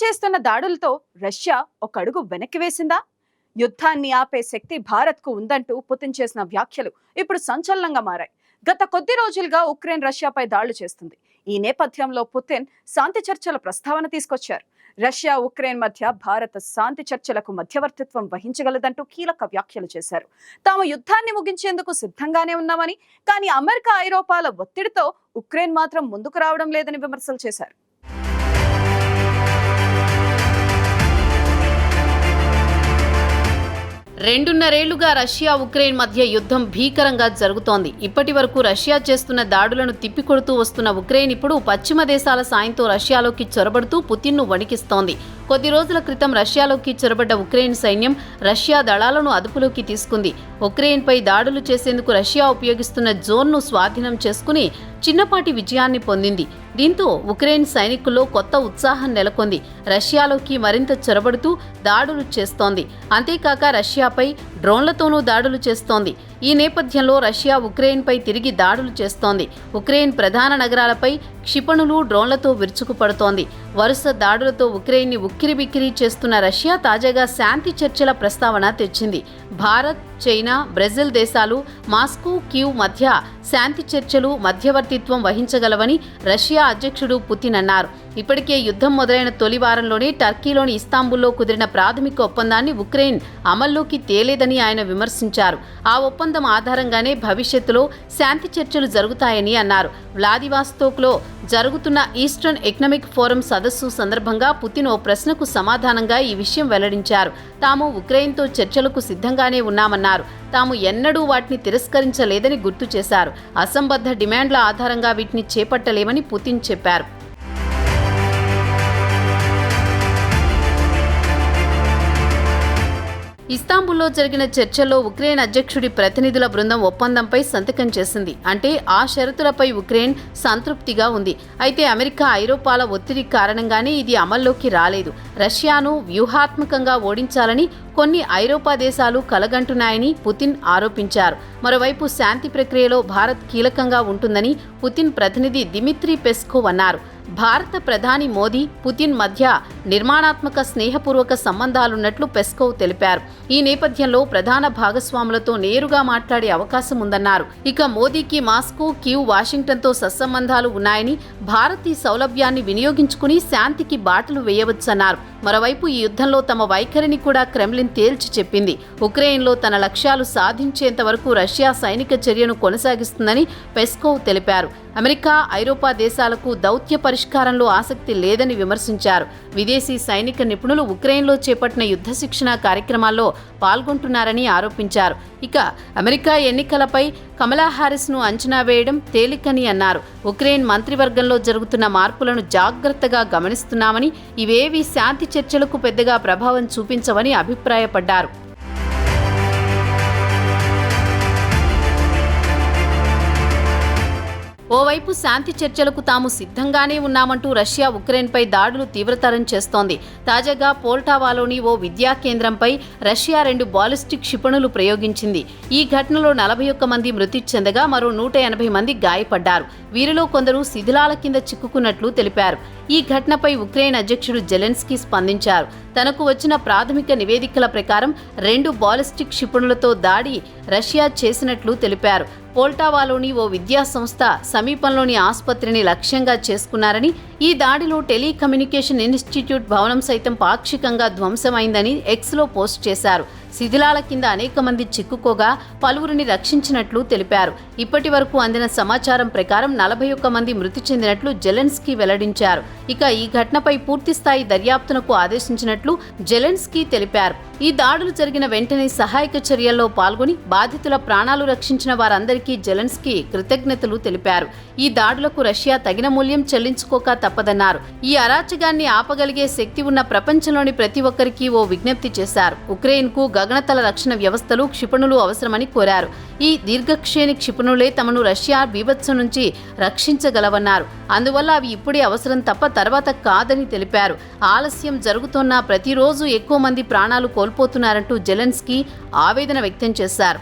చేస్తున్న దాడులతో రష్యా ఒక అడుగు వెనక్కి వేసిందా? యుద్ధాన్ని ఆపే శక్తి భారత్కు ఉందంటూ పుతిన్ చేసిన వ్యాఖ్యలు ఇప్పుడు సంచలనంగా మారాయి. గత కొద్ది రోజులుగా ఉక్రెయిన్ రష్యాపై దాడులు చేస్తుంది. ఈ నేపథ్యంలో పుతిన్ శాంతి చర్చల ప్రస్తావన తీసుకొచ్చారు. రష్యా ఉక్రెయిన్ మధ్య భారత శాంతి చర్చలకు మధ్యవర్తిత్వం వహించగలదంటూ కీలక వ్యాఖ్యలు చేశారు. తాము యుద్ధాన్ని ముగించేందుకు సిద్ధంగానే ఉన్నామని కానీ అమెరికా ఐరోపాల ఒత్తిడితో ఉక్రెయిన్ మాత్రం ముందుకు రావడం లేదని విమర్శలు చేశారు. రెండున్నరేళ్ళుగా రష్యా ఉక్రెయిన్ మధ్య యుద్ధం భీకరంగా జరుగుతోంది. ఇప్పటి వరకు రష్యా చేస్తున్న దాడులను తిప్పికొడుతూ వస్తున్న ఉక్రెయిన్ ఇప్పుడు పశ్చిమ దేశాల సాయంతో రష్యాలోకి చొరబడుతూ పుతిన్ను వణికిస్తోంది. కొద్ది రోజుల క్రితం రష్యాలోకి చొరబడ్డ ఉక్రెయిన్ సైన్యం రష్యా దళాలను అదుపులోకి తీసుకుంది. ఉక్రెయిన్పై దాడులు చేసేందుకు రష్యా ఉపయోగిస్తున్న జోన్ను స్వాధీనం చేసుకుని చిన్నపాటి విజయాన్ని పొందింది. దీంతో ఉక్రెయిన్ సైనికుల్లో కొత్త ఉత్సాహం నెలకొంది. రష్యాలోకి మరింత చొరబడుతూ దాడులు చేస్తోంది. అంతేకాక రష్యాపై డ్రోన్లతోనూ దాడులు చేస్తోంది. ఈ నేపథ్యంలో రష్యా ఉక్రెయిన్పై తిరిగి దాడులు చేస్తోంది. ఉక్రెయిన్ ప్రధాన నగరాలపై క్షిపణులు డ్రోన్లతో విరుచుకుపడుతోంది. వరుస దాడులతో ఉక్రెయిన్ని ఉక్కిరిబిక్కిరి చేస్తున్న రష్యా తాజాగా శాంతి చర్చల ప్రస్తావన తెచ్చింది. భారత్ చైనా బ్రెజిల్ దేశాలు మాస్కో క్యూ మధ్య శాంతి చర్చలు మధ్యవర్తిత్వం వహించగలవని రష్యా అధ్యక్షుడు పుతిన్ అన్నారు. ఇప్పటికే యుద్ధం మొదలైన తొలి వారంలోనే టర్కీలోని ఇస్తాంబుల్లో కుదిరిన ప్రాథమిక ఒప్పందాన్ని ఉక్రెయిన్ అమల్లోకి తేలేదని ఆయన విమర్శించారు. ఆ ఒప్పందం ఆధారంగానే భవిష్యత్తులో శాంతి చర్చలు జరుగుతాయని అన్నారు. వ్లాదివాస్తోక్లో జరుగుతున్న ఈస్టర్న్ ఎకనామిక్ ఫోరం సదస్సు సందర్భంగా పుతిన్ ఓ ప్రశ్నకు సమాధానంగా ఈ విషయం వెల్లడించారు. తాము ఉక్రెయిన్తో చర్చలకు సిద్ధంగానే ఉన్నామన్నారు. తాము ఎన్నడూ వాటిని తిరస్కరించలేదని గుర్తు చేశారు. అసంబద్ధ డిమాండ్ల ఆధారంగా వీటిని చేపట్టలేమని పుతిన్ చెప్పారు. ఇస్తాంబుల్లో జరిగిన చర్చల్లో ఉక్రెయిన్ అధ్యక్షుడి ప్రతినిధుల బృందం ఒప్పందంపై సంతకం చేసింది. అంటే ఆ షరతులపై ఉక్రెయిన్ సంతృప్తిగా ఉంది. అయితే అమెరికా ఐరోపాల ఒత్తిడి కారణంగానే ఇది అమల్లోకి రాలేదు. రష్యాను వ్యూహాత్మకంగా ఓడించాలని కొన్ని ఐరోపా దేశాలు కలగంటున్నాయని పుతిన్ ఆరోపించారు. మరోవైపు శాంతి ప్రక్రియలో భారత్ కీలకంగా ఉంటుందని పుతిన్ ప్రతినిధి దిమిత్రి పెస్కోవ్ అన్నారు. భారత ప్రధాని మోదీ పుతిన్ మధ్య నిర్మాణాత్మక స్నేహపూర్వక సంబంధాలున్నట్లు పెస్కోవ్ తెలిపారు. ఈ నేపథ్యంలో ప్రధాన భాగస్వాములతో నేరుగా మాట్లాడే అవకాశం ఉందన్నారు. ఇక మోదీకి మాస్కో క్యూ వాషింగ్టన్తో సత్సంబంధాలు ఉన్నాయని భారత్ ఈ సౌలభ్యాన్ని వినియోగించుకుని శాంతికి బాటలు వేయవచ్చన్నారు. మరోవైపు ఈ యుద్ధంలో తమ వైఖరిని కూడా క్రెమ్లిన్ తేల్చి చెప్పింది. ఉక్రెయిన్లో తన లక్ష్యాలు సాధించేంత వరకు రష్యా సైనిక చర్యను కొనసాగిస్తుందని పెస్కోవ్ తెలిపారు. అమెరికా ఐరోపా దేశాలకు దౌత్య పరిష్కారంలో ఆసక్తి లేదని విమర్శించారు. విదేశీ సైనిక నిపుణులు ఉక్రెయిన్లో చేపట్టిన యుద్ధ శిక్షణ కార్యక్రమాల్లో పాల్గొంటున్నారని ఆరోపించారు. ఇక అమెరికా ఎన్నికలపై కమలా హారిస్ను అంచనా వేయడం తేలికని అన్నారు. ఉక్రెయిన్ మంత్రివర్గంలో జరుగుతున్న మార్పులను జాగ్రత్తగా గమనిస్తున్నామని ఇవేవీ శాంతి చర్చలకు పెద్దగా ప్రభావం చూపించవని అభిప్రాయపడ్డారు. ఓవైపు శాంతి చర్చలకు తాము సిద్ధంగానే ఉన్నామంటూ రష్యా ఉక్రెయిన్పై దాడులు తీవ్రతరం చేస్తోంది. తాజాగా పోల్టావాలోని ఓ విద్యా కేంద్రంపై రష్యా రెండు బాలిస్టిక్ క్షిపణులు ప్రయోగించింది. ఈ ఘటనలో నలభై ఒక్క మంది మృతి చెందగా మరో నూట ఎనభై మంది గాయపడ్డారు. వీరిలో కొందరు శిథిలాల కింద చిక్కుకున్నట్లు తెలిపారు. ఈ ఘటనపై ఉక్రెయిన్ అధ్యక్షుడు జెలెన్స్కీ స్పందించారు. తనకు వచ్చిన ప్రాథమిక నివేదికల ప్రకారం రెండు బాలిస్టిక్ క్షిపణులతో దాడి రష్యా చేసినట్లు తెలిపారు. పోల్టావాలోని ఓ విద్యా సంస్థ సమీపంలోని ఆసుపత్రిని లక్ష్యంగా చేసుకున్నారని ఈ దాడిలో టెలికమ్యూనికేషన్ ఇన్స్టిట్యూట్ భవనం సైతం పాక్షికంగా ధ్వంసమైందని ఎక్స్లో పోస్ట్ చేశారు. శిథిలాల కింద అనేక మంది చిక్కుకోగా పలువురిని రక్షించినట్లు తెలిపారు. ఇప్పటి వరకు అందిన సమాచారం ప్రకారం నలభై ఒక్క మంది మృతి చెందినట్లు జెలెన్స్కీ వెల్లడించారు. ఇక ఈ ఘటనపై పూర్తిస్థాయి దర్యాప్తునకు ఆదేశించినట్లు జెలెన్స్కీ తెలిపారు. ఈ దాడులు జరిగిన వెంటనే సహాయక చర్యల్లో పాల్గొని బాధితుల ప్రాణాలు రక్షించిన వారందరికీ జెలెన్స్కీ కృతజ్ఞతలు తెలిపారు. ఈ దాడులకు రష్యా తగిన మూల్యం చెల్లించుకోక తప్పదన్నారు. ఈ అరాచకాన్ని ఆపగలిగే శక్తి ఉన్న ప్రపంచంలోని ప్రతి ఒక్కరికి ఓ విజ్ఞప్తి చేశారు. ఉక్రెయిన్కు గగనతల రక్షణ వ్యవస్థలు క్షిపణులు అవసరమని కోరారు. ఈ దీర్ఘక్షేణి క్షిపణులే తమను రష్యా బీభత్సం నుంచి రక్షించగలవన్నారు. అందువల్ల అవి ఇప్పుడే అవసరం తప్ప తర్వాత కాదని తెలిపారు. ఆలస్యం జరుగుతున్న ప్రతిరోజు ఎక్కువ మంది ప్రాణాలు కోల్పోతున్నారంటూ జెలెన్స్కీ ఆవేదన వ్యక్తం చేశారు.